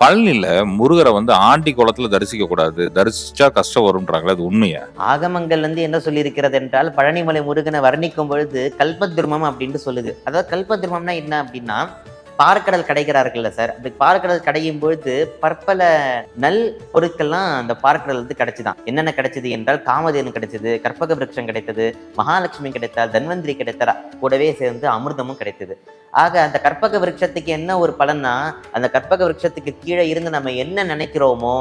பழனியில முருகரை வந்து ஆண்டி குளத்துல தரிசிக்க கூடாது. தரிசிச்சா கஷ்டம் வரும்ன்றாங்களே அது உண்மையா? ஆகமங்கள் வந்து என்ன சொல்லியிருக்கிறது என்றால் பழனிமலை முருகனை வர்ணிக்கும் பொழுது கல்பத்ருமம் அப்படின்னு சொல்லுது. அதாவது கல்பத்ருமம்னா என்ன அப்படின்னா பார்க்கடல் கடைகிறார்கள்ல சார். அப்படி பார்க்கடல் கடையும் பொழுது பற்பல நல் பொருட்கள்லாம் அந்த பார்க்கடல் வந்து கிடைச்சுதான். என்னென்ன கிடைச்சது என்றால் காமதேனு கிடைச்சது கற்பக விருட்சம் கிடைத்தது மகாலட்சுமி கிடைத்தால் தன்வந்திரி கிடைத்தார்? கூடவே சேர்ந்து அமிர்தமும் கிடைத்தது. ஆக அந்த கற்பக விருட்சத்துக்கு என்ன ஒரு பலன்னா அந்த கற்பக விருட்சத்துக்கு கீழே இருந்து நம்ம என்ன நினைக்கிறோமோ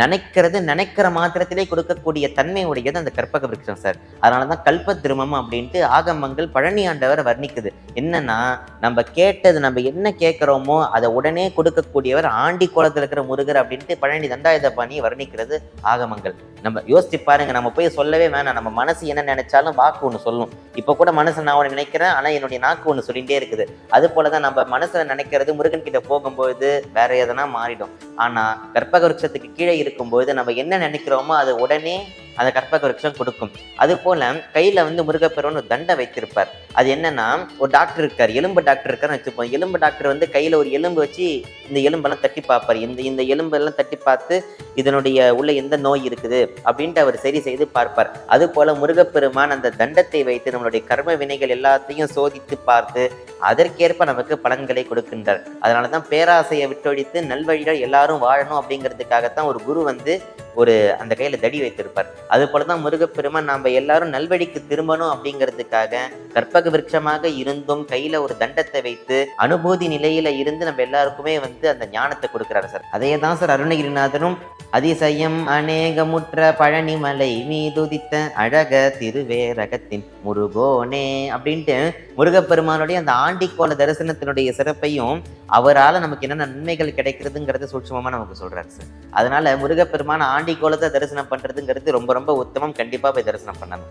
நினைக்கிறது நினைக்கிற மாத்திரத்திலே கொடுக்கக்கூடிய தன்மை உடையது அந்த கற்பக விருட்சம் சார். அதனால தான் கல்ப திருமம் அப்படின்ட்டு ஆகமங்கள் பழனி ஆண்டவர் வர்ணிக்குது. என்னன்னா நம்ம கேட்டது நம்ம என்ன கேட்குறோமோ அதை உடனே கொடுக்கக்கூடியவர் ஆண்டி கோலத்தில் இருக்கிற முருகர் அப்படின்ட்டு பழனி தண்டாயுத பாணி வர்ணிக்கிறது ஆகமங்கள். நம்ம யோசிச்சு பாருங்க நம்ம போய் சொல்லவே வேணாம். நம்ம மனசு என்ன நினைச்சாலும் வாக்கு ஒன்று சொல்லும். இப்போ கூட மனசு நான் ஒன்று நினைக்கிறேன் ஆனால் என்னுடைய நாக்கு ஒன்று சொல்லிகிட்டே இருக்குது. அது போல தான் நம்ம மனசில் நினைக்கிறது முருகன் கிட்ட போகும்போது வேற எதனா மாறிடும். ஆனால் கற்பக விருட்சத்துக்கு கீழே இருக்கும்போது நம்ம என்ன நினைக்கிறோமோ அது உடனே அந்த கற்பக விருட்சம் கொடுக்கும். அது போல கையில் வந்து முருகப்பெருவன் ஒரு தண்டை வைத்திருப்பார். அது என்னன்னா ஒரு டாக்டர் இருக்கார். எலும்பு டாக்டர் இருக்காருன்னு வச்சுப்போம். எலும்பு டாக்டர் வந்து கையில் ஒரு எலும்பு வச்சு இந்த எலும்பெல்லாம் தட்டி பார்ப்பார். இந்த இந்த எலும்பெல்லாம் தட்டி பார்த்து இதனுடைய உள்ள எந்த நோய் இருக்குது அப்படின்ட்டு அவர் சரி செய்து பார்ப்பார். அது போல முருகப்பெருமான் அந்த தண்டத்தை வைத்து நம்மளுடைய கர்ம வினைகள் எல்லாத்தையும் சோதித்து பார்த்து அதற்கேற்ப நமக்கு பலன்களை கொடுக்கின்றார். அதனால தான் பேராசையை விட்டொழித்து நல்வழிகள் எல்லாரும் வாழணும் அப்படிங்கிறதுக்காகத்தான் ஒரு குரு வந்து ஒரு அந்த கையில் தடி வைத்திருப்பார். அது போலதான் முருகப்பெருமான் நாம் எல்லாரும் நல்வழிக்கு திரும்பணும் அப்படிங்கிறதுக்காக கற்பக விருட்சமாக இருந்தும் கையில ஒரு தண்டத்தை வைத்து அனுபூதி நிலையில இருந்து நம்ம எல்லாருக்குமே வந்து அந்த ஞானத்தை கொடுக்கிறாரு சார். அதே தான் சார் அருணகிரிநாதனும் அதிசயம் அநேகமுற்ற பழனிமலை மீதுதித்த அழக திருவேரகத்தின் முருகோனே அப்படின்ட்டு முருகப்பெருமானுடைய அந்த ஆண்டிக்கோல தரிசனத்தினுடைய சிறப்பையும் அவரால் நமக்கு என்ன நன்மைகள் கிடைக்கிறதுங்கிறத சூட்சமமா நமக்கு சொல்றாரு சார். அதனால முருகப்பெருமான ஆண்டிக்கோலத்தை தரிசனம் பண்றதுங்கிறது ரொம்ப ரொம்ப உத்தமம். கண்டிப்பாக போய் தரிசனம் பண்ணணும்.